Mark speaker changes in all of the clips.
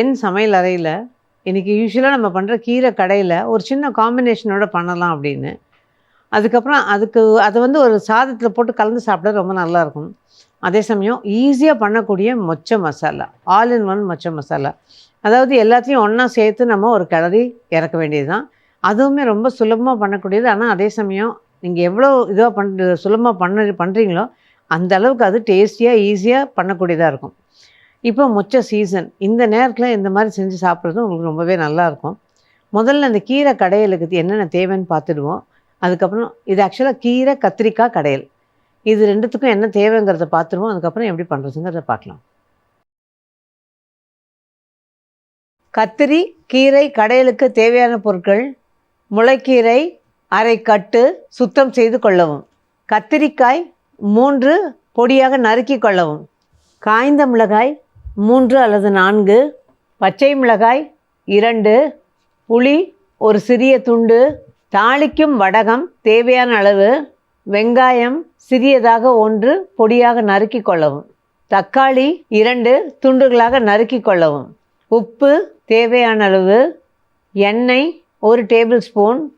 Speaker 1: என் சமையல் அறையில் இன்றைக்கி யூஸ்வலாக நம்ம பண்ணுற கீரை கடையில் ஒரு சின்ன காம்பினேஷனோட பண்ணலாம் அப்படின்னு. அதுக்கப்புறம் அதுக்கு அதை வந்து ஒரு சாதத்தில் போட்டு கலந்து சாப்பிட ரொம்ப நல்லாயிருக்கும் அதே சமயம் ஈஸியாக பண்ணக்கூடிய மொச்சை மசாலா ஆல் இன் ஒன் மொச்சை மசாலா. அதாவது எல்லாத்தையும் ஒன்றா சேர்த்து நம்ம ஒரு கிளறி இறக்க வேண்டியது தான் அதுவுமே ரொம்ப சுலபமாக பண்ணக்கூடியது. ஆனால் அதே சமயம் நீங்கள் எவ்வளோ இதுவாக பண்ணுற சுலபமாக பண்ண பண்ணுறீங்களோ அந்த அளவுக்கு அது டேஸ்டியாக ஈஸியாக பண்ணக்கூடியதாக இருக்கும். இப்போ மொச்சை சீசன் இந்த நேரத்தில் இந்த மாதிரி செஞ்சு சாப்பிட்றது உங்களுக்கு ரொம்பவே நல்லாயிருக்கும் முதல்ல அந்த கீரை கடையலுக்கு என்னென்ன தேவைன்னு பார்த்துடுவோம். அதுக்கப்புறம் இது ஆக்சுவலாக கீரை கத்திரிக்காய் கடையல். இது ரெண்டுத்துக்கும் என்ன தேவைங்கிறத பார்த்துருவோம் அதுக்கப்புறம் எப்படி பண்ணுறதுங்கிறத பார்க்கலாம். கத்திரி கீரை கடையலுக்கு தேவையான பொருட்கள் முளைக்கீரை அரை கட்டு சுத்தம் செய்து கொள்ளவும். கத்திரிக்காய் மூன்று பொடியாக நறுக்கி கொள்ளவும். காய்ந்த மிளகாய் மூன்று அல்லது நான்கு. பச்சை மிளகாய் இரண்டு. புளி ஒரு சிறிய துண்டு. தாளிக்கும் வடகம் தேவையான அளவு. வெங்காயம் சிறியதாக ஒன்று பொடியாக நறுக்கி கொள்ளவும். தக்காளி இரண்டு துண்டுகளாக நறுக்கி கொள்ளவும். உப்பு தேவையான அளவு. எண்ணெய் ஒரு டேபிள் ஸ்பூன்.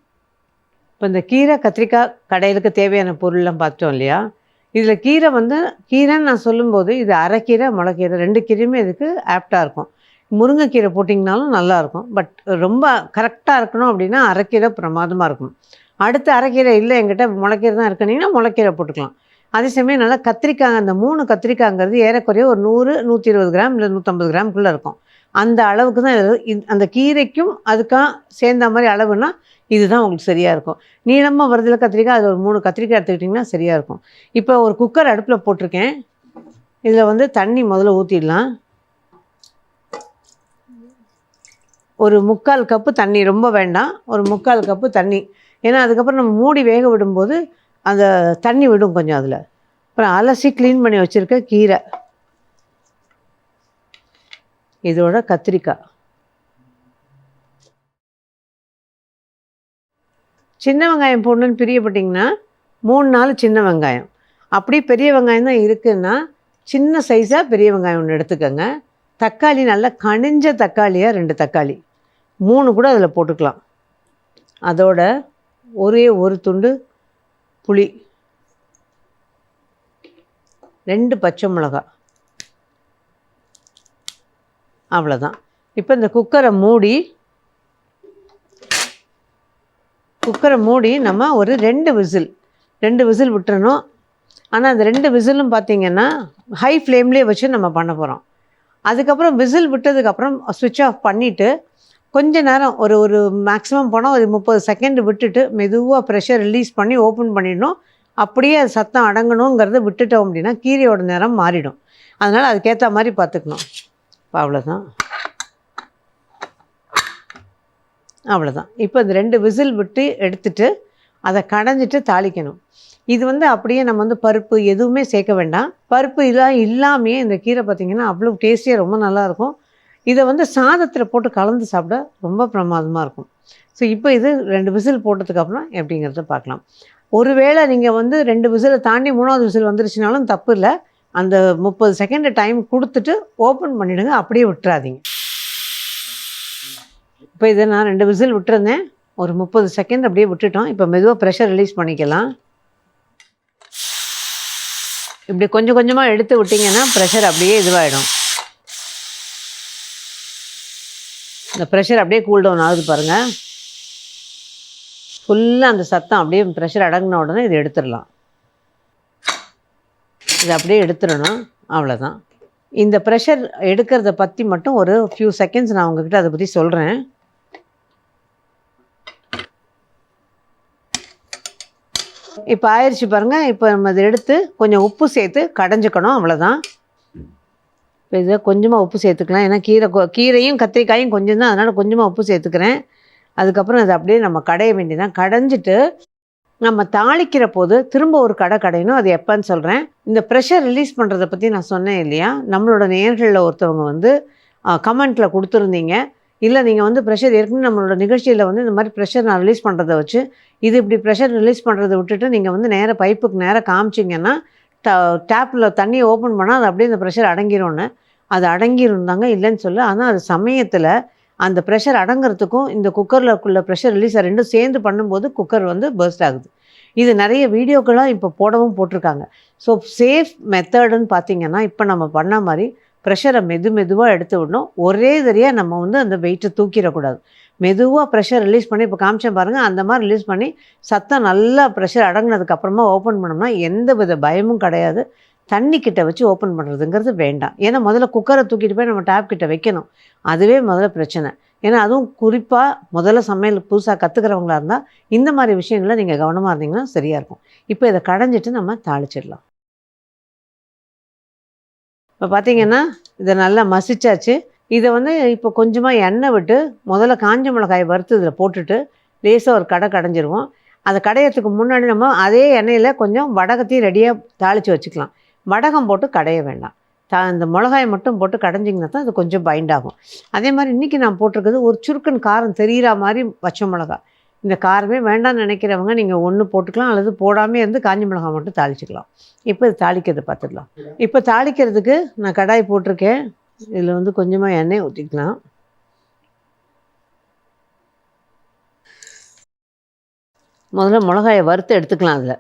Speaker 1: இப்போ இந்த கீரை கத்திரிக்காய் கடையிலுக்கு தேவையான பொருள்லாம் பார்த்தோம் இல்லையா? இதில் கீரை வந்து கீரைன்னு நான் சொல்லும்போது இது அரைக்கீரை முளைக்கீரை ரெண்டு கீரையுமே இதுக்கு ஆப்டாக இருக்கும். முருங்கைக்கீரை போட்டிங்கனாலும் நல்லாயிருக்கும் பட் ரொம்ப கரெக்டாக இருக்கணும் அப்படின்னா அரைக்கீரை பிரமாதமாக இருக்கும் அடுத்து அரைக்கீரை இல்லை எங்கிட்ட முளைக்கீரை தான் இருக்குனீங்கன்னா முளைக்கீரை போட்டுக்கலாம். அதே சமயம் நல்லா கத்திரிக்காய் அந்த மூணு கத்திரிக்காய்ங்கிறது ஏறக்குறைய ஒரு நூறு நூற்றி இருபது கிராம் இல்லை நூற்றம்பது கிராம்குள்ளே இருக்கும். அந்த அளவுக்கு தான் இந்த- அந்த கீரைக்கும் அதுக்காக சேர்ந்த மாதிரி அளவுனா இதுதான் உங்களுக்கு சரியாக இருக்கும். நீளமாக வருதில் கத்திரிக்காய் அது ஒரு மூணு கத்திரிக்காய் எடுத்துக்கிட்டிங்கன்னா சரியாக இருக்கும். இப்போ ஒரு குக்கர் அடுப்பில் போட்டிருக்கேன். இதில் வந்து தண்ணி முதல்ல ஊற்றிடலாம் ஒரு முக்கால் கப்பு தண்ணி ரொம்ப வேண்டாம். ஒரு முக்கால் கப்பு தண்ணி. ஏன்னா அதுக்கப்புறம் நம்ம மூடி வேக விடும்போது அந்த தண்ணி விடும் கொஞ்சம் அதில். அப்புறம் அலசி க்ளீன் பண்ணி வச்சுருக்க கீரை. இதோட கத்திரிக்காய். சின்ன வெங்காயம் போடணுன்னு பிரியப்பட்டிங்கன்னா மூணு நாள் சின்ன வெங்காயம். அப்படியே பெரிய வெங்காயம் தான் இருக்குன்னா சின்ன சைஸாக பெரிய வெங்காயம் ஒன்று எடுத்துக்கோங்க. தக்காளி நல்லா கனிஞ்ச தக்காளியாக ரெண்டு தக்காளி. மூணு கூட அதில் போட்டுக்கலாம். அதோட ஒரே ஒரு துண்டு புளி. ரெண்டு பச்சை மிளகாய் அவ்வளோதான் இப்போ இந்த குக்கரை மூடி குக்கரை மூடி நம்ம ஒரு ரெண்டு விசில் ரெண்டு விசில் விட்டுறணும். ஆனால் அந்த ரெண்டு விசிலும் பார்த்திங்கன்னா ஹை ஃப்ளேம்லேயே வச்சு நம்ம பண்ண போகிறோம் அதுக்கப்புறம் விசில் விட்டதுக்கப்புறம் சுவிட்ச் ஆஃப் பண்ணிவிட்டு கொஞ்ச நேரம் ஒரு ஒரு மேக்ஸிமம் போனால் ஒரு முப்பது செகண்ட் விட்டுட்டு மெதுவாக ப்ரெஷர் ரிலீஸ் பண்ணி ஓப்பன் பண்ணிடணும். அப்படியே அது சத்தம் அடங்கணுங்கிறத விட்டுட்டோம் அப்படின்னா கீரையோட நேரம் மாறிடும். அதனால் அதுக்கேற்ற மாதிரி பார்த்துக்கணும் இப்போ அவ்வளோதான் அவ்வளோதான் இப்போ இந்த ரெண்டு விசில் விட்டு எடுத்துட்டு அதை கடைஞ்சிட்டு தாளிக்கணும். இது வந்து அப்படியே நம்ம வந்து பருப்பு எதுவுமே சேர்க்க வேண்டாம். பருப்பு இதெல்லாம் இல்லாமையே இந்த கீரை பார்த்திங்கன்னா அவ்வளோ டேஸ்டியாக ரொம்ப நல்லாயிருக்கும் இதை வந்து சாதத்தில் போட்டு கலந்து சாப்பிட ரொம்ப பிரமாதமாக இருக்கும். ஸோ இப்போ இது ரெண்டு விசில் போட்டதுக்கப்புறம் எப்படிங்கிறத பார்க்கலாம். ஒருவேளை நீங்கள் வந்து ரெண்டு விசிலை தாண்டி மூணாவது விசில் வந்துருச்சுனாலும் தப்பு இல்லை. அந்த முப்பது செகண்ட் டைம் கொடுத்துட்டு ஓப்பன் பண்ணிவிடுங்க அப்படியே விட்டுறாதீங்க. இப்போ இதை நான் ரெண்டு விசில் விட்டுருந்தேன். ஒரு முப்பது செகண்ட் அப்படியே விட்டுட்டோம். இப்போ மெதுவாக ப்ரெஷர் ரிலீஸ் பண்ணிக்கலாம். இப்படி கொஞ்சம் கொஞ்சமாக எடுத்து விட்டிங்கன்னா ப்ரெஷர் அப்படியே இதுவாகிடும் இந்த ப்ரெஷர் அப்படியே கூல் டவுன் ஆகுது பாருங்கள் ஃபுல்லாக அந்த சத்தம் அப்படியே ப்ரெஷர் அடங்கின உடனே இது எடுத்துடலாம். இது அப்படியே எடுத்துடணும். அவ்வளோதான் இந்த ப்ரெஷர் எடுக்கிறத பற்றி மட்டும் ஒரு ஃபியூ செகண்ட்ஸ் நான் உங்ககிட்ட அதை பற்றி சொல்கிறேன் இப்போ ஆயிடுச்சு பாருங்கள் இப்போ நம்ம இதை எடுத்து கொஞ்சம் உப்பு சேர்த்து கடைஞ்சிக்கணும். அவ்வளோதான் இப்போ இதை கொஞ்சமாக உப்பு சேர்த்துக்கலாம். ஏன்னா கீரை கொ- கீரையும் கத்திரிக்காயும் கொஞ்சம் தான் அதனால் கொஞ்சமாக உப்பு சேர்த்துக்கிறேன். அதுக்கப்புறம் அதை அப்படியே நம்ம கடைய வேண்டியதான் கடைஞ்சிட்டு நம்ம தாளிக்கிற போது திரும்ப ஒரு கடை கடையணும். அது எப்போன்னு சொல்கிறேன் இந்த ப்ரெஷர் ரிலீஸ் பண்ணுறதை பற்றி நான் சொன்னேன் இல்லையா? நம்மளோட நேர்களில் ஒருத்தவங்க வந்து கமெண்ட்டில் கொடுத்துருந்தீங்க. இல்லை நீங்கள் வந்து ப்ரெஷர் ஏற்கனவே நம்மளோட நிகழ்ச்சியில் வந்து இந்த மாதிரி ப்ரெஷர் நான் ரிலீஸ் பண்ணுறதை வச்சு இது இப்படி ப்ரெஷர் ரிலீஸ் பண்ணுறதை விட்டுட்டு நீங்கள் வந்து நேராக பைப்புக்கு நேராக காமிச்சிங்கன்னா ட டேப்பில் தண்ணியை ஓப்பன் பண்ணால் அது அப்படியே இந்த ப்ரெஷர் அடங்கிரும்னு. அது அடங்கியிருந்தாங்க இல்லைன்னு சொல்ல. ஆனால் அது சமயத்தில் அந்த ப்ரெஷர் அடங்கிறதுக்கும் இந்த குக்கரில் உள்ள ப்ரெஷர் ரிலீஸ் ரெண்டும் சேர்ந்து பண்ணும்போது குக்கர் வந்து பர்ஸ்ட் ஆகுது. இது நிறைய வீடியோக்கெல்லாம் இப்போ போடவும் போட்டிருக்காங்க. ஸோ சேஃப் மெத்தடுன்னு பார்த்தீங்கன்னா இப்போ நம்ம பண்ண மாதிரி ப்ரெஷரை மெது மெதுவாக எடுத்து விடணும். ஒரே தரியாக நம்ம வந்து அந்த வெயிட்டை தூக்கிடக்கூடாது. மெதுவாக ப்ரெஷர் ரிலீஸ் பண்ணி இப்போ காமிச்சேன் பாருங்கள் அந்த மாதிரி ரிலீஸ் பண்ணி சத்தம் நல்லா ப்ரெஷர் அடங்கினதுக்கப்புறமா ஓப்பன் பண்ணோம்னா எந்த வித பயமும் கிடையாது. தண்ணி கிட்ட வச்சு ஓப்பன் பண்ணுறதுங்கிறது வேண்டாம். ஏன்னா முதல்ல குக்கரை தூக்கிட்டு போய் நம்ம டேப் கிட்ட வைக்கணும். அதுவே முதல்ல பிரச்சனை. ஏன்னா அதுவும் குறிப்பாக முதல்ல சமையல் புதுசாக கற்றுக்கிறவங்களா இருந்தால் இந்த மாதிரி விஷயங்களை நீங்கள் கவனமாக இருந்தீங்கன்னா சரியாக இருக்கும். இப்போ இதை கடைஞ்சிட்டு நம்ம தாளிச்சிடலாம். இப்போ பார்த்தீங்கன்னா இதை நல்லா மசிச்சாச்சு. இதை வந்து இப்போ கொஞ்சமாக எண்ணெய் விட்டு முதல்ல காஞ்ச மிளகாயை வறுத்து இதில் போட்டுட்டு லேசாக ஒரு கடை கடைஞ்சிருவோம். அதை கடையத்துக்கு முன்னாடி நம்ம அதே எண்ணெயில் கொஞ்சம் வடகத்தையும் ரெடியாக தாளித்து வச்சுக்கலாம். வடகம் போட்டு கடைய வேண்டாம். த இந்த மிளகாயை மட்டும் போட்டு கடைஞ்சிங்கன்னா தான் அது கொஞ்சம் பைண்ட் ஆகும். அதே மாதிரி இன்றைக்கி நான் போட்டிருக்கிறது ஒரு சுருக்கன் காரம் தெரிகிற மாதிரி பச்சை மிளகா இந்த காரமே வேண்டாம்னு நினைக்கிறவங்க நீங்கள் ஒன்று போட்டுக்கலாம் அல்லது போடாமே இருந்து காஞ்சி மிளகாய் மட்டும் தாளிச்சிக்கலாம். இப்போ இது தாளிக்கிறது பார்த்துக்கலாம் இப்போ தாளிக்கிறதுக்கு நான் கடாய் போட்டிருக்கேன். இதில் வந்து கொஞ்சமாக எண்ணெய் ஊற்றிக்கலாம் முதல்ல மிளகாயை வறுத்து எடுத்துக்கலாம் அதில்.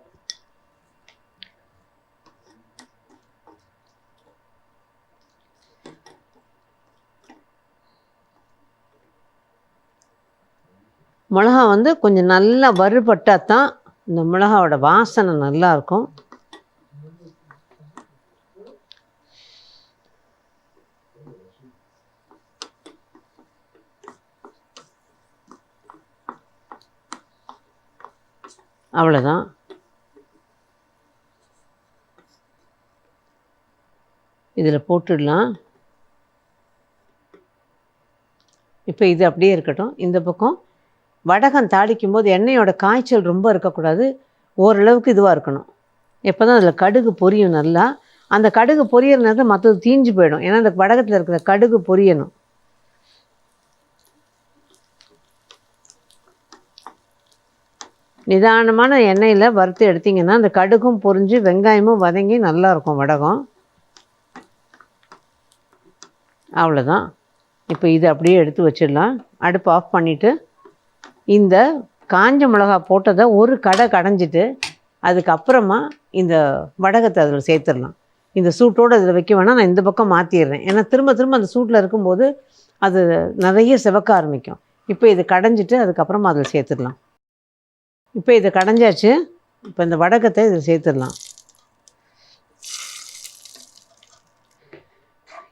Speaker 1: மிளகா வந்து கொஞ்சம் நல்லா வறுபட்டால் தான் இந்த மிளகாவோட வாசனை நல்லா இருக்கும். அவ்வளோதான் இதில் போட்டுடலாம். இப்போ இது அப்படியே இருக்கட்டும். இந்த பக்கம் வடகம் தாளிக்கும் போது எண்ணெயோட காய்ச்சல் ரொம்ப இருக்கக்கூடாது. ஓரளவுக்கு இதுவாக இருக்கணும். எப்போ தான் அதில் கடுகு பொரியும் நல்லா அந்த கடுகு பொரியற நேரத்தில் மற்றது தீஞ்சு போயிடும். ஏன்னா அந்த வடகத்தில் இருக்கிற கடுகு பொரியணும். நிதானமான எண்ணெயில் வறுத்து எடுத்திங்கன்னா அந்த கடுகும் பொரிஞ்சு வெங்காயமும் வதங்கி நல்லாயிருக்கும் வடகம். அவ்வளோதான் இப்போ இது அப்படியே எடுத்து வச்சிடலாம். அடுப்பு ஆஃப் பண்ணிவிட்டு இந்த காஞ்ச மிளகா போட்டதை ஒரு கடை கடைஞ்சிட்டு அதுக்கப்புறமா இந்த வடகத்தை அதில் சேர்த்துடலாம். இந்த சூட்டோடு அதில் வைக்க வேணால் நான் இந்த பக்கம் மாற்றிடுறேன் ஏன்னா திரும்ப திரும்ப அந்த சூட்டில் இருக்கும்போது அது நிறைய சிவக்க ஆரம்பிக்கும். இப்போ இது கடைஞ்சிட்டு அதுக்கப்புறமா அதில் சேர்த்துடலாம். இப்போ இதை கடைஞ்சாச்சு. இப்போ இந்த வடகத்தை இதில் சேர்த்துடலாம்.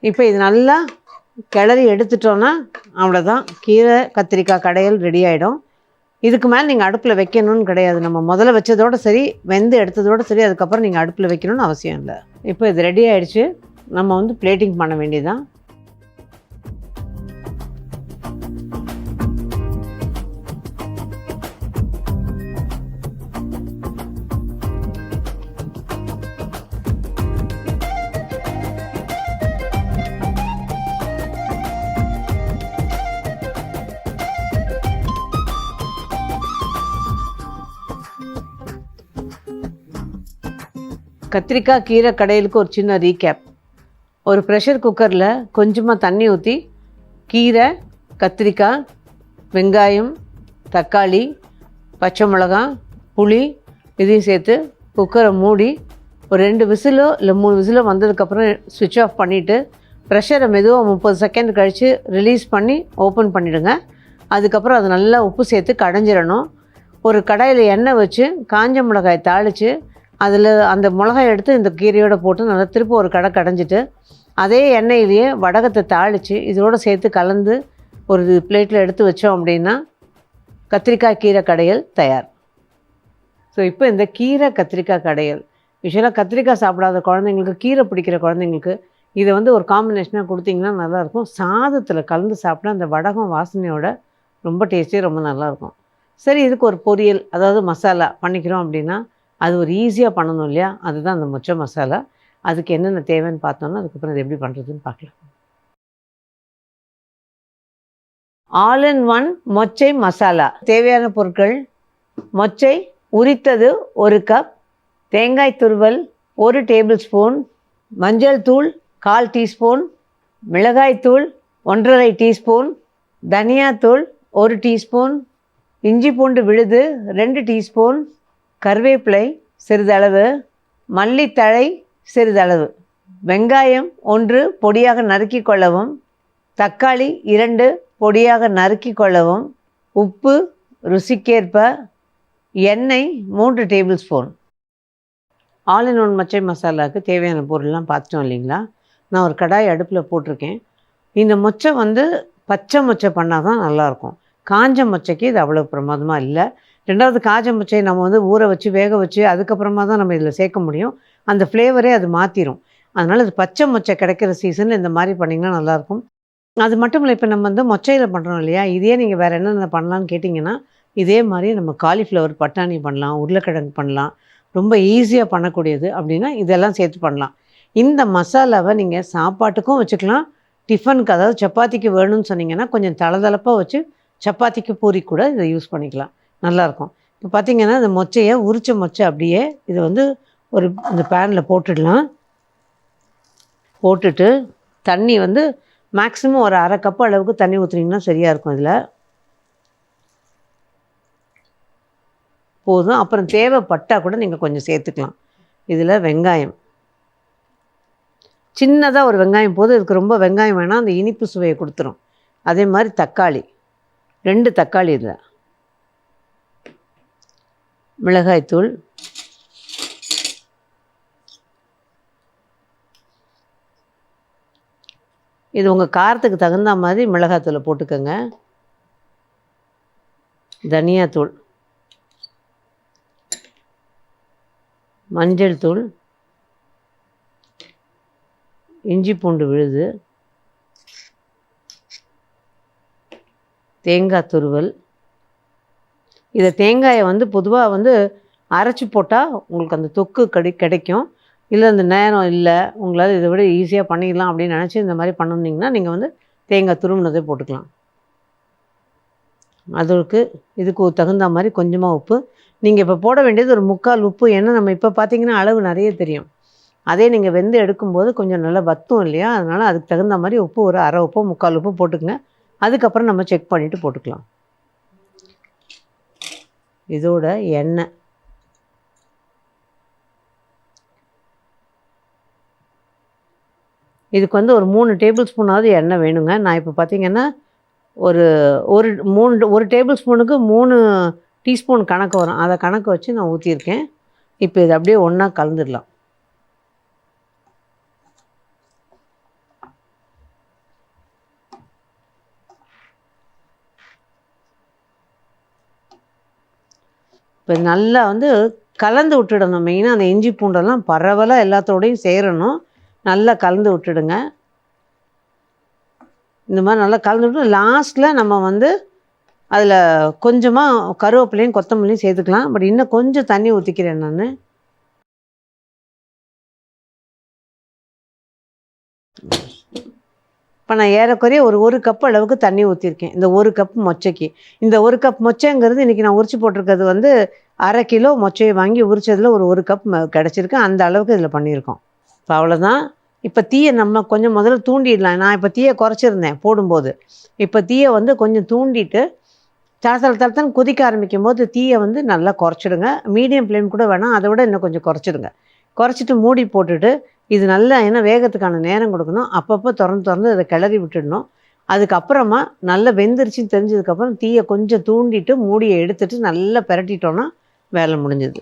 Speaker 1: இப்போ இது நல்லா கிளறி எடுத்துட்டோன்னா அவ்வளோதான் கீரை கத்திரிக்காய் கடையல் ரெடி ஆகிடும் இதுக்கு மேலே நீங்கள் அடுப்பில் வைக்கணும்னு கிடையாது. நம்ம முதல்ல வச்சதோடு சரி வெந்து எடுத்ததோடு சரி அதுக்கப்புறம் நீங்கள் அடுப்பில் வைக்கணும்னு அவசியம் இல்லை. இப்போ இது ரெடி ஆகிடுச்சு நம்ம வந்து பிளேட்டிங் பண்ண வேண்டியதுதான். கத்திரிக்காய் கீரை கடையிலுக்கு ஒரு சின்ன ரீகேப் ஒரு ப்ரெஷர் குக்கரில் கொஞ்சமாக தண்ணி ஊற்றி கீரை கத்திரிக்காய் வெங்காயம் தக்காளி பச்சை மிளகா புளி இதையும் சேர்த்து குக்கரை மூடி ஒரு ரெண்டு விசிலோ இல்லை மூணு விசிலோ வந்ததுக்கப்புறம் சுவிட்ச் ஆஃப் பண்ணிவிட்டு ப்ரெஷரை மெதுவாக முப்பது செகண்ட் கழித்து ரிலீஸ் பண்ணி ஓப்பன் பண்ணிவிடுங்க அதுக்கப்புறம் அது நல்லா உப்பு சேர்த்து கடைஞ்சிடணும். ஒரு கடாயில் எண்ணெய் வச்சு காஞ்ச மிளகாய் தாளித்து அதில் அந்த மிளகாய் எடுத்து இந்த கீரையோடு போட்டு நல்லா திருப்பி ஒரு கடை கடைஞ்சிட்டு அதே எண்ணெயிலேயே வடகத்தை தாளித்து இதோடு சேர்த்து கலந்து ஒரு பிளேட்டில் எடுத்து வச்சோம் அப்படின்னா கத்திரிக்காய் கீரை கடையல் தயார். ஸோ இப்போ இந்த கீரை கத்திரிக்காய் கடையல். யூஸ்வலாக கத்திரிக்காய் சாப்பிடாத குழந்தைங்களுக்கு கீரை பிடிக்கிற குழந்தைங்களுக்கு இதை வந்து ஒரு காம்பினேஷனாக கொடுத்தீங்கன்னா நல்லாயிருக்கும். சாதத்தில் கலந்து சாப்பிட்டா அந்த வடகம் வாசனையோட ரொம்ப டேஸ்டியாக ரொம்ப நல்லாயிருக்கும். சரி இதுக்கு ஒரு பொரியல் அதாவது மசாலா பண்ணிக்கிறோம் அப்படின்னா அது ஒரு ஈஸியாக பண்ணணும் இல்லையா? அதுதான் அந்த மொச்சை மசாலா. அதுக்கு என்னென்ன தேவைன்னு பார்த்தோன்னா அதுக்கப்புறம் அது எப்படி பண்ணுறதுன்னு பார்க்கலாம். ஆல் இன் ஒன் மொச்சை மசாலா. தேவையான பொருட்கள் மொச்சை உரித்தது ஒரு கப் தேங்காய் துருவல் ஒரு டேபிள் ஸ்பூன் மஞ்சள் தூள் கால் டீஸ்பூன் மிளகாய்த்தூள் ஒன்றரை டீஸ்பூன் தனியாத்தூள் ஒரு டீஸ்பூன் இஞ்சி பூண்டு விழுது ரெண்டு டீஸ்பூன் கருவேப்பிலை சிறிதளவு மல்லித்தழை சிறிதளவு. வெங்காயம் ஒன்று பொடியாக நறுக்கி கொள்ளவும் தக்காளி இரண்டு பொடியாக நறுக்கி கொள்ளவும் உப்பு ருசிக்கேற்ப எண்ணெய் மூன்று table spoon. All in one மச்சை மசாலாவுக்கு தேவையான பொருள்லாம் பார்த்துட்டோம் இல்லைங்களா? நான் ஒரு கடாய் அடுப்பில் போட்டிருக்கேன். இந்த மொச்சை வந்து பச்சை மொச்சை பண்ணால் தான் நல்லாயிருக்கும். காஞ்ச மொச்சைக்கு இது அவ்வளோ பிரமாதமாக இல்லை. ரெண்டாவது காஜ மொச்சையை நம்ம வந்து ஊற வச்சு வேக வச்சு அதுக்கப்புறமா தான் நம்ம இதில் சேர்க்க முடியும். அந்த ஃப்ளேவரே அது மாற்றிடும் அதனால் அது பச்சை மொச்சை கிடைக்கிற சீசனில் இந்த மாதிரி பண்ணிங்கன்னா நல்லாயிருக்கும். அது மட்டும் இல்லை இப்போ நம்ம வந்து மொச்சையில் பண்ணுறோம் இல்லையா? இதே நீங்கள் வேறு என்னென்ன பண்ணலான்னு கேட்டிங்கன்னா இதே மாதிரி நம்ம காலிஃப்ளவர் பட்டாணி பண்ணலாம் உருளைக்கிழங்கு பண்ணலாம். ரொம்ப ஈஸியாக பண்ணக்கூடியது அப்படின்னா இதெல்லாம் சேர்த்து பண்ணலாம். இந்த மசாலாவை நீங்கள் சாப்பாட்டுக்கும் வச்சுக்கலாம். டிஃபனுக்கு அதாவது சப்பாத்திக்கு வேணும்னு சொன்னீங்கன்னா கொஞ்சம் தளதளப்பாக வச்சு சப்பாத்திக்கு பூரி கூட இதை யூஸ் பண்ணிக்கலாம். நல்லாயிருக்கும் இப்போ பார்த்திங்கன்னா இந்த மொச்சையை உரிச்ச மொச்சை அப்படியே இதை வந்து ஒரு இந்த பேனில் போட்டுடலாம். போட்டுட்டு தண்ணி வந்து மேக்ஸிமம் ஒரு அரை கப் அளவுக்கு தண்ணி ஊற்றுனீங்கன்னா சரியாக இருக்கும் இதில். போதும். அப்புறம் தேவைப்பட்டால் கூட நீங்கள் கொஞ்சம் சேர்த்துக்கலாம். இதில் வெங்காயம். சின்னதாக ஒரு வெங்காயம் போதும். இதுக்கு ரொம்ப வெங்காயம் வேணால் அந்த இனிப்பு சுவையை கொடுத்துரும். அதே மாதிரி தக்காளி. ரெண்டு தக்காளி இதில். மிளகாய்த்தூள். இது உங்கள் காரத்துக்கு தகுந்த மாதிரி மிளகாத்தூளை போட்டுக்கோங்க. தனியாத்தூள். மஞ்சள் தூள். இஞ்சி பூண்டு விழுது. தேங்காய் துருவல். இதை தேங்காயை வந்து பொதுவாக வந்து அரைச்சி போட்டால் உங்களுக்கு அந்த தொக்கு கிடை கிடைக்கும். இல்லை அந்த நேரம் இல்லை உங்களால் இதை விட ஈஸியாக பண்ணிடலாம் அப்படின்னு நினச்சி இந்த மாதிரி பண்ணினீங்கன்னா நீங்கள் வந்து தேங்காய் துருவினதே போட்டுக்கலாம். அதுக்கு இதுக்கு தகுந்த மாதிரி கொஞ்சமாக உப்பு. நீங்கள் இப்போ போட வேண்டியது ஒரு முக்கால் உப்பு. ஏன்னா நம்ம இப்போ பார்த்தீங்கன்னா அளவு நிறைய தெரியும். அதே நீங்கள் வெந்து எடுக்கும்போது கொஞ்சம் நல்லா வத்தும் இல்லையா? அதனால் அதுக்கு தகுந்த மாதிரி உப்பு ஒரு அரை உப்பு முக்கால் உப்பு போட்டுக்கங்க. அதுக்கப்புறம் நம்ம செக் பண்ணிவிட்டு போட்டுக்கலாம். இதோட எண்ணெய் இதுக்கு வந்து ஒரு மூணு டேபிள் ஸ்பூனாவது எண்ணெய் வேணுங்க. நான் இப்போ பார்த்தீங்கன்னா ஒரு ஒரு மூணு ஒரு டேபிள் ஸ்பூனுக்கு மூணு டீஸ்பூன் கணக்கு வரும். அதை கணக்கு வச்சு நான் ஊற்றிருக்கேன் இப்போ இது அப்படியே ஒன்றா கலந்துடலாம். இப்போ நல்லா வந்து கலந்து விட்டுடணும். மெயினாக அந்த இஞ்சி பூண்டெல்லாம் பரவலாக எல்லாத்தோடையும் சேரணும். நல்லா கலந்து விட்டுடுங்க. இந்த மாதிரி நல்லா கலந்து விட்டு லாஸ்ட்டில் நம்ம வந்து அதில் கொஞ்சமாக கருவேப்பிலையும் கொத்தமல்லியும் சேர்த்துக்கலாம். பட் இன்னும் கொஞ்சம் தண்ணி ஊற்றிக்கிறேன் நான். இப்போ நான் ஏறக்குறைய ஒரு ஒரு கப் அளவுக்கு தண்ணி ஊற்றிருக்கேன் இந்த ஒரு கப் மொச்சைக்கு. இந்த ஒரு கப் மொச்சைங்கிறது இன்றைக்கி நான் உரிச்சு போட்டிருக்கிறது வந்து அரை கிலோ மொச்சையை வாங்கி உரிச்சதில் ஒரு ஒரு கப் கிடச்சிருக்கு. அந்த அளவுக்கு இதில் பண்ணியிருக்கோம். இப்போ அவ்வளோதான் இப்போ தீயை நம்ம கொஞ்சம் முதல்ல தூண்டிடலாம். நான் இப்போ தீயை குறைச்சிருந்தேன் போடும்போது. இப்போ தீயை வந்து கொஞ்சம் தூண்டிட்டு தளத்தள தள தளத்தன்னு கொதிக்க ஆரம்பிக்கும் போது தீயை வந்து நல்லா குறைச்சிடுங்க. மீடியம் ஃப்ளேம் கூட வேணாம். அதை விட இன்னும் கொஞ்சம் குறைச்சிடுங்க. குறைச்சிட்டு மூடி போட்டுட்டு இது நல்லா ஏன்னா வேகத்துக்கான நேரம் கொடுக்கணும். அப்பப்போ திறந்து திறந்து அதை கிளறி விட்டுடணும். அதுக்கப்புறமா நல்லா வெந்துருச்சுன்னு தெரிஞ்சதுக்கப்புறம் தீயை கொஞ்சம் தூண்டிட்டு மூடியை எடுத்துட்டு நல்லா பிரட்டிட்டோன்னா வேலை முடிஞ்சது.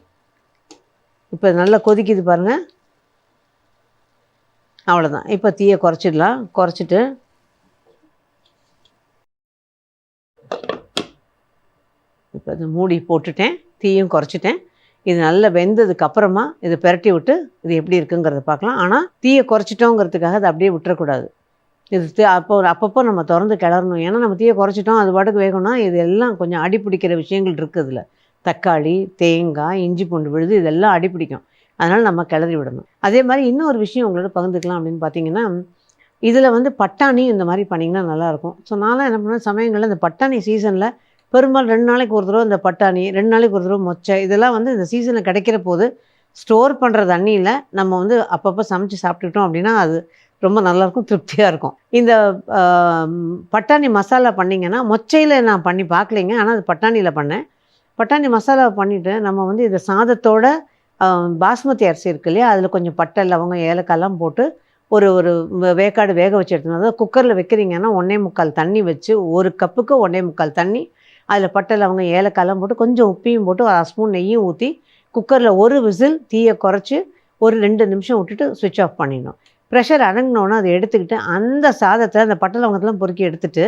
Speaker 1: இப்போ நல்லா கொதிக்குது பாருங்கள் அவ்வளோதான் இப்போ தீயை குறைச்சிடலாம். குறைச்சிட்டு இப்போ அது மூடி போட்டுட்டேன். தீயும் குறைச்சிட்டேன். இது நல்லா வெந்ததுக்கு அப்புறமா இதை பிரட்டி விட்டு இது எப்படி இருக்குங்கிறத பார்க்கலாம். ஆனால் தீயை குறைச்சிட்டோங்கிறதுக்காக அதை அப்படியே விட்டுறக்கூடாது. இது அப்போ அப்பப்போ நம்ம திறந்து கிளறணும். ஏன்னா நம்ம தீயை குறைச்சிட்டோம் அது பாட்டுக்கு வேகணும்னா இது எல்லாம் கொஞ்சம் அடிப்பிடிக்கிற விஷயங்கள் இருக்குது இதில். தக்காளி தேங்காய் இஞ்சி பூண்டு விழுது இதெல்லாம் அடி பிடிக்கும். அதனால் நம்ம கிளறி விடணும். அதே மாதிரி இன்னொரு விஷயம் உங்களோட பகிர்ந்துக்கலாம் அப்படின்னு பார்த்தீங்கன்னா இதில் வந்து பட்டாணி இந்த மாதிரி பண்ணிங்கன்னா நல்லாயிருக்கும் ஸோ நான்லாம் என்ன பண்ணுவேன் சமயங்களில் இந்த பட்டாணி சீசனில் பெரும்பாலும் ரெண்டு நாளைக்கு ஒரு தடவை இந்த பட்டாணி ரெண்டு நாளைக்கு ஒரு தடவை மொச்சை இதெல்லாம் வந்து இந்த சீசனில் கிடைக்கிற போது ஸ்டோர் பண்ணுற தண்ணியில் நம்ம வந்து அப்பப்போ சமைச்சு சாப்பிட்டுக்கிட்டோம் அப்படின்னா அது ரொம்ப நல்லாயிருக்கும் திருப்தியாக இருக்கும். இந்த பட்டாணி மசாலா பண்ணிங்கன்னா மொச்சையில் நான் பண்ணி பார்க்கலைங்க ஆனால் அது பட்டாணியில் பண்ணேன். பட்டாணி மசாலா பண்ணிவிட்டு நம்ம வந்து இதை சாதத்தோட பாஸ்மதி அரிசி இருக்கு இல்லையா அதில் கொஞ்சம் பட்டை லவங்கம் ஏலக்காய்லாம் போட்டு ஒரு ஒரு வேக்காடு வேக வச்சு எடுத்துனா அதாவது குக்கரில் வைக்கிறீங்கன்னா ஒன்றே முக்கால் தண்ணி வச்சு ஒரு கப்புக்கு ஒன்றே முக்கால் தண்ணி அதில் பட்டை லவங்கம் ஏலக்காய்லாம் போட்டு கொஞ்சம் உப்பையும் போட்டு ஒரு ஸ்பூன் நெய்யும் ஊற்றி குக்கரில் ஒரு விசில் தீயை குறைச்சி ஒரு ரெண்டு நிமிஷம் விட்டுட்டு சுவிட்ச் ஆஃப் பண்ணிடணும். ப்ரெஷர் அடங்கினோன்னா அதை எடுத்துக்கிட்டு அந்த சாதத்தை அந்த பட்டை லவங்கத்தெல்லாம் பொறுக்கி எடுத்துட்டு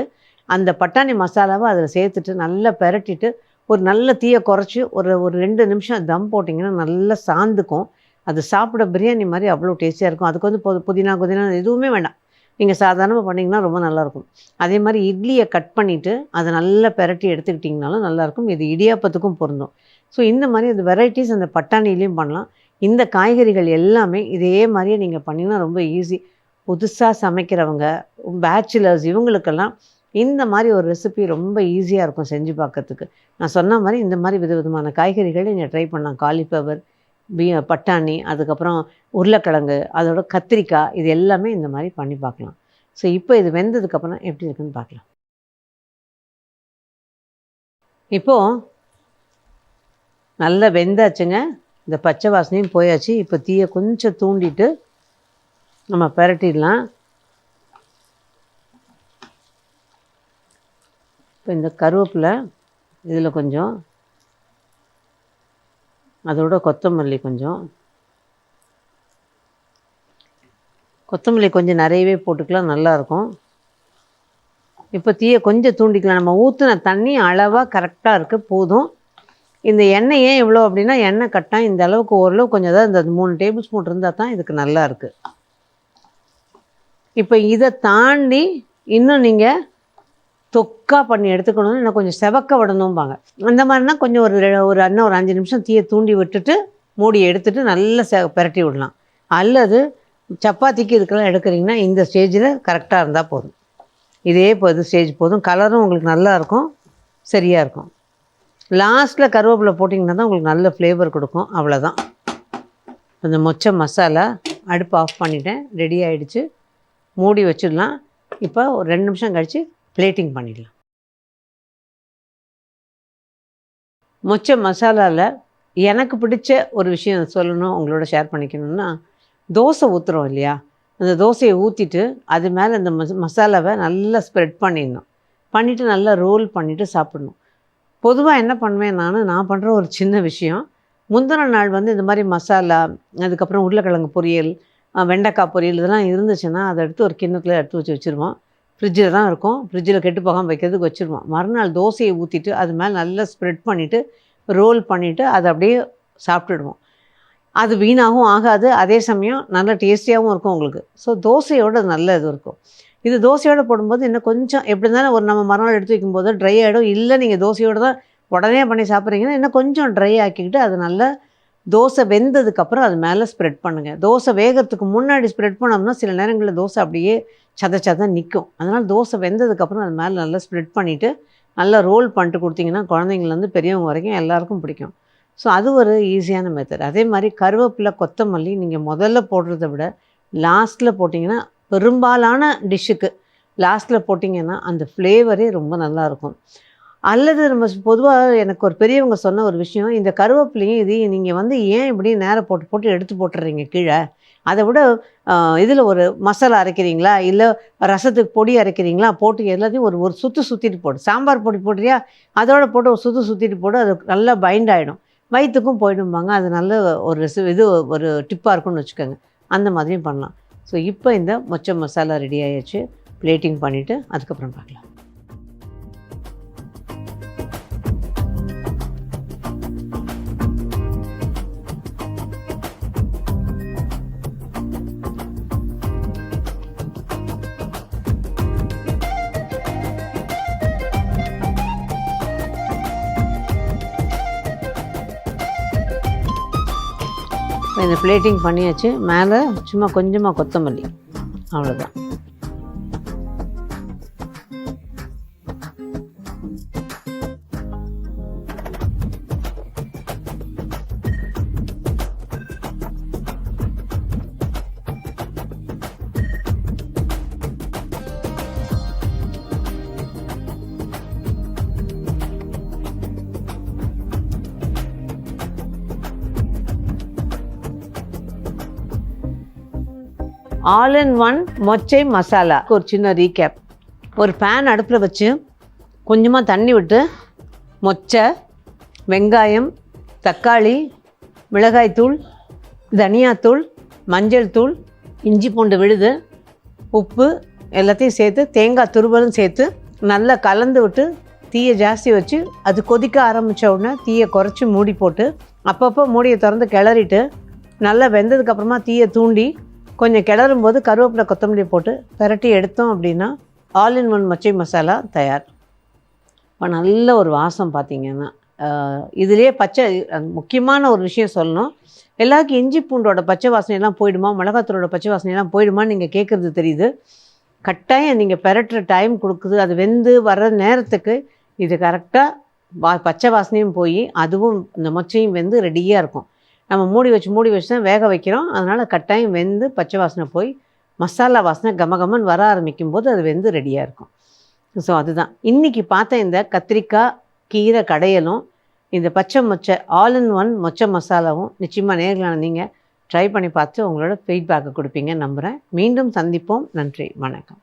Speaker 1: அந்த பட்டாணி மசாலாவை அதில் சேர்த்துட்டு நல்லா பெரட்டிட்டு ஒரு நல்ல தீயை குறைச்சி ஒரு ஒரு ரெண்டு நிமிஷம் தம் போட்டிங்கன்னா நல்லா சாந்துக்கும். அது சாப்பிட பிரியாணி மாதிரி அவ்வளோ டேஸ்டியாக இருக்கும். அதுக்கு வந்து புதினா புதினா எதுவுமே வேண்டாம். நீங்கள் சாதாரணமாக பண்ணிங்கன்னா ரொம்ப நல்லாயிருக்கும். அதே மாதிரி இட்லியை கட் பண்ணிவிட்டு அதை நல்லா பெரட்டி எடுத்துக்கிட்டிங்கனாலும் நல்லாயிருக்கும். இது இடியாப்பத்துக்கும் பொருந்தும். ஸோ இந்த மாதிரி அந்த வெரைட்டிஸ் அந்த பட்டாணிலையும் பண்ணலாம். இந்த காய்கறிகள் எல்லாமே இதே மாதிரியே நீங்கள் பண்ணிங்கன்னா ரொம்ப ஈஸி புதுசாக சமைக்கிறவங்க பேச்சுலர்ஸ் இவங்களுக்கெல்லாம் இந்த மாதிரி ஒரு ரெசிபி ரொம்ப ஈஸியாக இருக்கும் செஞ்சு பார்க்கறதுக்கு. நான் சொன்ன மாதிரி இந்த மாதிரி விதவிதமான காய்கறிகளை நீங்கள் ட்ரை பண்ணலாம். காலிஃப்ளவர் பீ பட்டாணி அதுக்கப்புறம் உருளைக்கிழங்கு அதோட கத்திரிக்காய் இது எல்லாமே இந்த மாதிரி பண்ணி பார்க்கலாம். ஸோ இப்போ இது வெந்ததுக்கப்புறம் எப்படி இருக்குன்னு பார்க்கலாம். இப்போது நல்லா வெந்தாச்சுங்க. இந்த பச்சை வாசனையும் போயாச்சு. இப்போ தீயை கொஞ்சம் தூண்டிட்டு நம்ம பரட்டிடலாம். இப்போ இந்த கருவேப்பிலை இதில் கொஞ்சம் அதோட கொத்தமல்லி கொஞ்சம். கொத்தமல்லி கொஞ்சம் நிறையவே போட்டுக்கலாம் நல்லாயிருக்கும். இப்போ தீயை கொஞ்சம் தூண்டிக்கலாம். நம்ம ஊற்றின தண்ணி அளவாக கரெக்டாக இருக்குது போதும். இந்த எண்ணெய் ஏன் இவ்வளோ அப்படின்னா எண்ணெய் கட்டால் இந்த அளவுக்கு ஓரளவு கொஞ்சம் தான் இந்த மூணு டேபிள் ஸ்பூன் இருந்தால் தான் இதுக்கு நல்லா இருக்குது இப்போ இதை தாண்டி இன்னும் நீங்கள் தொக்கா பண்ணி எடுத்துக்கணும்னு இன்னும் கொஞ்சம் செவக்க விடணும்பாங்க. அந்த மாதிரினா கொஞ்சம் ஒரு ரெ- ஒரு அண்ணன் ஒரு அஞ்சு நிமிஷம் தீயை தூண்டி விட்டுட்டு மூடி எடுத்துட்டு நல்லா செ பெரட்டி விடலாம். அல்லது சப்பாத்திக்கு இதுக்கெல்லாம் எடுக்கிறீங்கன்னா இந்த ஸ்டேஜில் கரெக்டாக இருந்தால் போதும். இதே போது ஸ்டேஜ் போதும். கலரும் உங்களுக்கு நல்லா இருக்கும். சரியாக இருக்கும். லாஸ்ட்டில் கருவேப்பிலை போட்டிங்கன்னா தான் உங்களுக்கு நல்ல ஃப்ளேவர் கொடுக்கும். அவ்வளோதான் அந்த மொச்சை மசாலா அடுப்பு ஆஃப் பண்ணிட்டேன். ரெடி ஆகிடுச்சு மூடி வச்சிடலாம். இப்போ ஒரு ரெண்டு நிமிஷம் கழித்து பிளேட்டிங் பண்ணிடலாம். மொச்சை மசாலாவில் எனக்கு பிடிச்ச ஒரு விஷயம் சொல்லணும் உங்களோட ஷேர் பண்ணிக்கணும்னா தோசை ஊற்றுறோம் இல்லையா? அந்த தோசையை ஊற்றிட்டு அது மேலே அந்த மஸ் மசாலாவை நல்லா ஸ்ப்ரெட் பண்ணிடணும். பண்ணிவிட்டு நல்லா ரோல் பண்ணிவிட்டு சாப்பிடணும். பொதுவாக என்ன பண்ணுவேன் நான் நான் பண்ணுற ஒரு சின்ன விஷயம் முந்தின நாள் வந்து இந்த மாதிரி மசாலா அதுக்கப்புறம் உருளைக்கிழங்கு பொரியல் வெண்டைக்காய் பொரியல் இதெல்லாம் இருந்துச்சுன்னா அதை எடுத்து ஒரு கிண்ணத்தில் எடுத்து வச்சு வச்சுருவோம். ஃப்ரிட்ஜில் தான் இருக்கும். ஃப்ரிட்ஜில் கெட்டு போகாமல் வைக்கிறதுக்கு வச்சுருவோம். மறுநாள் தோசையை ஊற்றிட்டு அது மேலே நல்லா ஸ்ப்ரெட் பண்ணிவிட்டு ரோல் பண்ணிவிட்டு அதை அப்படியே சாப்பிட்டுடுவோம். அது வீணாகவும் ஆகாது. அதே சமயம் நல்ல டேஸ்டியாகவும் இருக்கும் உங்களுக்கு. ஸோ தோசையோட நல்ல இது இருக்கும். இது தோசையோடு போடும்போது இன்னும் கொஞ்சம் எப்படி இருந்தாலும் ஒரு நம்ம மறுநாள் எடுத்து வைக்கும்போது ட்ரை ஆகிடும் இல்லை நீங்கள் தோசையோடு தான் உடனே பண்ணி சாப்பிட்றீங்கன்னா இன்னும் கொஞ்சம் ட்ரை ஆக்கிக்கிட்டு அது நல்லா தோசை வெந்ததுக்கப்புறம் அது மேலே ஸ்ப்ரெட் பண்ணுங்கள் தோசை வேகிறதுக்கு முன்னாடி ஸ்ப்ரெட் பண்ணோம்னா சில நேரங்களில் தோசை அப்படியே சத சத நிற்கும் அதனால் தோசை வெந்ததுக்கப்புறம் அது மேலே நல்லா ஸ்ப்ரெட் பண்ணிவிட்டு நல்லா ரோல் பண்ணிட்டு கொடுத்தீங்கன்னா குழந்தைங்கள்லேருந்து பெரியவங்க வரைக்கும் எல்லாருக்கும் பிடிக்கும். ஸோ அது ஒரு ஈஸியான மெத்தட் அதே மாதிரி கருவேப்பிலை கொத்தமல்லி நீங்கள் முதல்ல போடுறத விட லாஸ்ட்டில் போட்டிங்கன்னா பெரும்பாலான டிஷ்ஷுக்கு லாஸ்ட்டில் போட்டிங்கன்னா அந்த ஃப்ளேவரே ரொம்ப நல்லாயிருக்கும் அல்லது நம்ம பொதுவாக எனக்கு ஒரு பெரியவங்க சொன்ன ஒரு விஷயம் இந்த கருவேப்பிலையும் இதையும் நீங்கள் வந்து ஏன் இப்படி நேரம் போட்டு போட்டு எடுத்து போட்டுறீங்க கீழே? அதை விட இதில் ஒரு மசாலா அரைக்கிறீங்களா? இல்லை ரசத்துக்கு பொடி அரைக்கிறீங்களா? போட்டு எல்லாத்தையும் ஒரு ஒரு சுற்று சுற்றிட்டு போடு. சாம்பார் பொடி போடுறியா? அதோட போட்டு ஒரு சுற்று சுற்றிட்டு போடு. அது நல்லா பைண்ட் ஆகிடும் வயிற்றுக்கும் போயிடும்பாங்க. அது நல்ல ஒரு இது ஒரு டிப்பாக இருக்கும்னு வச்சுக்கோங்க. அந்த மாதிரியும் பண்ணலாம். ஸோ இப்போ இந்த மொச்சை மசாலா ரெடி ஆயாச்சு பிளேட்டிங் பண்ணிவிட்டு அதுக்கப்புறம் பார்க்கலாம். இந்த பிளேட்டிங் பண்ணியாச்சு. மேலே சும்மா கொஞ்சமாக கொத்தமல்லி. அவ்வளோதான் ஆல் இன் ஒன் மொச்சை மசாலா ஒரு சின்ன ரீகேப் ஒரு பேன் அடுப்பில் வச்சு கொஞ்சமாக தண்ணி விட்டு மொச்சை வெங்காயம் தக்காளி மிளகாய்த்தூள் தனியாத்தூள் மஞ்சள் தூள் இஞ்சி பூண்டு விழுது உப்பு எல்லாத்தையும் சேர்த்து தேங்காய் துருவலும் சேர்த்து நல்லா கலந்து விட்டு தீயை ஜாஸ்தி வச்சு அது கொதிக்க ஆரம்பித்த உடனே தீயை குறைச்சி மூடி போட்டு அப்பப்போ மூடியை திறந்து கிளறிட்டு நல்லா வெந்ததுக்கப்புறமா தீயை தூண்டி கொஞ்சம் கிளறும் போது கருவேப்பிலை கொத்தமல்லி போட்டு பெரட்டி எடுத்தோம் அப்படின்னா ஆல் இன் ஒன் மச்சை மசாலா தயார். இப்போ நல்ல ஒரு வாசம் பார்த்தீங்கன்னா இதுலேயே பச்சை முக்கியமான ஒரு விஷயம் சொல்லணும். எல்லாருக்கும் இஞ்சி பூண்டோட பச்சை வாசனையெல்லாம் போயிடுமா? மிளகாத்தூளோட பச்சை வாசனையெல்லாம் போயிடுமான்னு நீங்கள் கேட்குறது தெரியுது. கட்டாயம் நீங்கள் பெரட்டுற டைம் கொடுக்குது. அது வெந்து வர்ற நேரத்துக்கு இது கரெக்டாக வா பச்சை வாசனையும் போய் அதுவும் இந்த மொச்சையும் வெந்து ரெடியாக இருக்கும். நம்ம மூடி வச்சு மூடி வச்சு தான் வேக வைக்கிறோம். அதனால் கட்டாயம் வெந்து பச்சை வாசனை போய் மசாலா வாசனை கமகமன் வர ஆரம்பிக்கும் போது அது வெந்து ரெடியாக இருக்கும். ஸோ அதுதான். இன்றைக்கி பார்த்த இந்த கத்திரிக்காய் கீரை கடையலும் இந்த பச்சை மொச்சை ஆல் இன் ஒன் மொச்சை மசாலாவும் நிச்சயமாக நேர்களான நீங்கள் ட்ரை பண்ணி பார்த்து உங்களோட ஃபீட்பேக்கை கொடுப்பீங்கன்னு நம்புகிறேன் மீண்டும் சந்திப்போம். நன்றி. வணக்கம்.